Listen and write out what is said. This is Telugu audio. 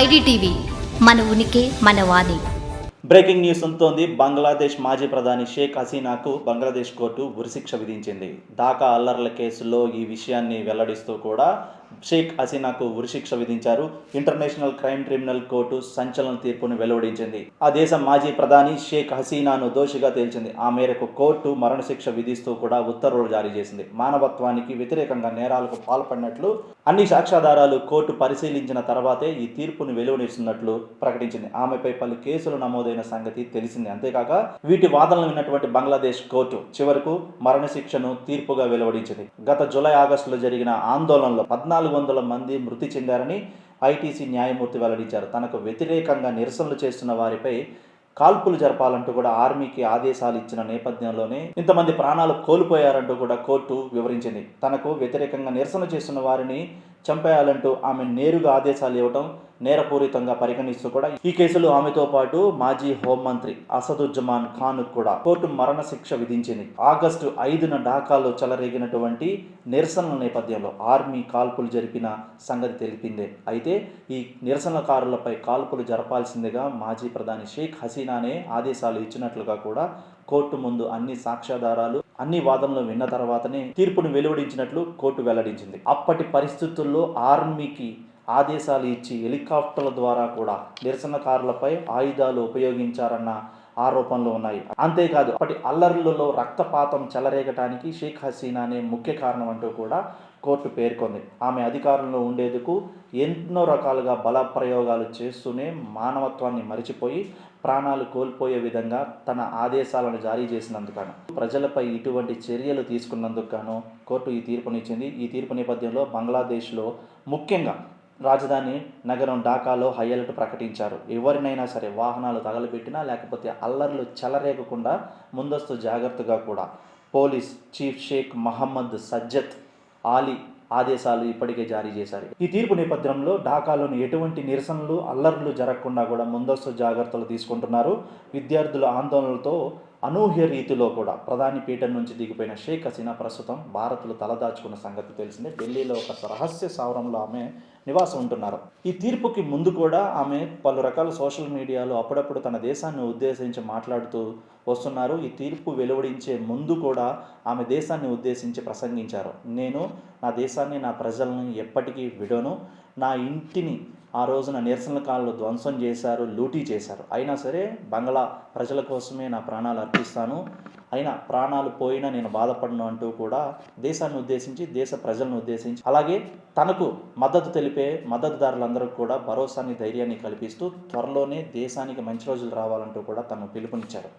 ఐడిటీవీ మన ఉనికి మన వాణి. బ్రేకింగ్ న్యూస్ ఉంటుంది బంగ్లాదేశ్ మాజీ ప్రధాని షేక్ హసీనాకు బంగ్లాదేశ్ కోర్టు ఉరిశిక్ష విధించింది. ఢాకా అల్లర్ల కేసులో ఈ విషయాన్ని వెల్లడిస్తూ కూడా షేక్ హసీనాకు ఉరిశిక్ష విధించారు. ఇంటర్నేషనల్ క్రైమ్ ట్రిబ్యునల్ కోర్టు సంచలన తీర్పును వెలువడించింది. ఆ దేశ మాజీ ప్రధాని షేక్ హసీనాను దోషిగా తేల్చింది. ఆ మేరకు కోర్టు మరణశిక్ష విధిస్తూ కూడా ఉత్తర్వులు జారీ చేసింది. మానవత్వానికి వ్యతిరేకంగా నేరాలకు పాల్పడినట్లు అన్ని సాక్ష్యాధారాలు కోర్టు పరిశీలించిన తర్వాతే ఈ తీర్పును వెలువడిస్తున్నట్లు ప్రకటించింది. ఆమెపై పలు కేసులు నమోదైన సంగతి తెలిసింది. అంతేకాక వీటి వాదనలు విన్నటువంటి బంగ్లాదేశ్ కోర్టు చివరకు మరణశిక్షను తీర్పుగా వెలువడించింది. గత జూలై ఆగస్టులో జరిగిన ఆందోళనలో పద్నాలుగు వందల మంది మృతి చెందారని ఐటీసీ న్యాయమూర్తి వెల్లడించారు. తనకు వ్యతిరేకంగా నిరసనలు చేస్తున్న వారిపై కాల్పులు జరపాలంటూ కూడా ఆర్మీకి ఆదేశాలు ఇచ్చిన నేపథ్యంలోనే ఇంతమంది ప్రాణాలు కోల్పోయారంటూ కూడా కోర్టు వివరించింది. తనకు వ్యతిరేకంగా నిరసన చేస్తున్న వారిని చంపేయాలంటూ ఆమె నేరుగా ఆదేశాలు ఇవ్వడం నేరపూరితంగా పరిగణిస్తూ కూడా ఈ కేసులో ఆమెతో పాటు మాజీ హోంమంత్రి అసదుజ్జమాన్ ఖాన్ కూడా కోర్టు మరణశిక్ష విధించింది. ఆగస్టు ఐదున ఢాకాలో చెలరేగినటువంటి నిరసనల నేపథ్యంలో ఆర్మీ కాల్పులు జరిపిన సంగతి తెలిపిందే. అయితే ఈ నిరసనకారులపై కాల్పులు జరపాల్సిందిగా మాజీ ప్రధాని షేక్ హసీనానే ఆదేశాలు ఇచ్చినట్లుగా కూడా కోర్టు ముందు అన్ని సాక్ష్యాధారాలు అన్ని వాదనలు విన్న తర్వాతనే తీర్పును వెలువడించినట్లు కోర్టు వెల్లడించింది. అప్పటి పరిస్థితుల్లో ఆర్మీకి ఆదేశాలు ఇచ్చి హెలికాప్టర్ల ద్వారా కూడా నిరసనకారులపై ఆయుధాలు ఉపయోగించారన్న ఆరోపణలు ఉన్నాయి. అంతేకాదు అప్పటి అల్లర్లలో రక్తపాతం చెలరేగటానికి షేక్ హసీనానే ముఖ్య కారణం అంటూ కూడా కోర్టు పేర్కొంది. ఆమె అధికారంలో ఉండేందుకు ఎన్నో రకాలుగా బల ప్రయోగాలు చేస్తూనే మానవత్వాన్ని మరిచిపోయి ప్రాణాలు కోల్పోయే విధంగా తన ఆదేశాలను జారీ చేసినందుకను ప్రజలపై ఇటువంటి చర్యలు తీసుకున్నందుకు గాను కోర్టు ఈ తీర్పునిచ్చింది. ఈ తీర్పు నేపథ్యంలో బంగ్లాదేశ్లో ముఖ్యంగా రాజధాని నగరం ఢాకాలో హై అలర్ట్ ప్రకటించారు. ఎవరినైనా సరే వాహనాలు తగలబెట్టినా లేకపోతే అల్లర్లు చెలరేగకుండా ముందస్తు జాగ్రత్తగా కూడా. పోలీస్ చీఫ్ షేక్ మహమ్మద్ సజ్జత్ ఆలీ ఆదేశాలు ఇప్పటికే జారీ చేశారు. ఈ తీర్పు నేపథ్యంలో ఢాకాలోని ఎటువంటి నిరసనలు అల్లర్లు జరగకుండా కూడా ముందస్తు జాగ్రత్తలు తీసుకుంటున్నారు. విద్యార్థుల ఆందోళనలతో అనూహ్య రీతిలో కూడా ప్రధాని పీఠం నుంచి దిగిపోయిన షేక్ హసీనా ప్రస్తుతం భారత్లో తలదాచుకున్న సంగతి తెలిసిందే. ఢిల్లీలో ఒక రహస్య సావరంలో ఆమె నివాసం ఉంటున్నారు. ఈ తీర్పుకి ముందు కూడా ఆమె పలు రకాల సోషల్ మీడియాలో అప్పుడప్పుడు తన దేశాన్ని ఉద్దేశించి మాట్లాడుతూ వస్తున్నారు. ఈ తీర్పు వెలువడించే ముందు కూడా ఆమె దేశాన్ని ఉద్దేశించి ప్రసంగించారు. నేను నా దేశాన్ని నా ప్రజలను ఎప్పటికీ విడను నా ఇంటిని ఆ రోజున నిరసన కాలంలో ధ్వంసం చేశారు లూటీ చేశారు. అయినా సరే బంగ్లా ప్రజల కోసమే నా ప్రాణాలు అర్పిస్తాను. అయినా ప్రాణాలు పోయినా నేను బాధపడను అంటూ కూడా దేశాన్ని ఉద్దేశించి దేశ ప్రజలను ఉద్దేశించి అలాగే తనకు మద్దతు తెలిపే మద్దతుదారులందరికీ కూడా భరోసాని ధైర్యాన్ని కల్పిస్తూ త్వరలోనే దేశానికి మంచి రోజులు రావాలంటూ కూడా తను పిలుపునిచ్చారు.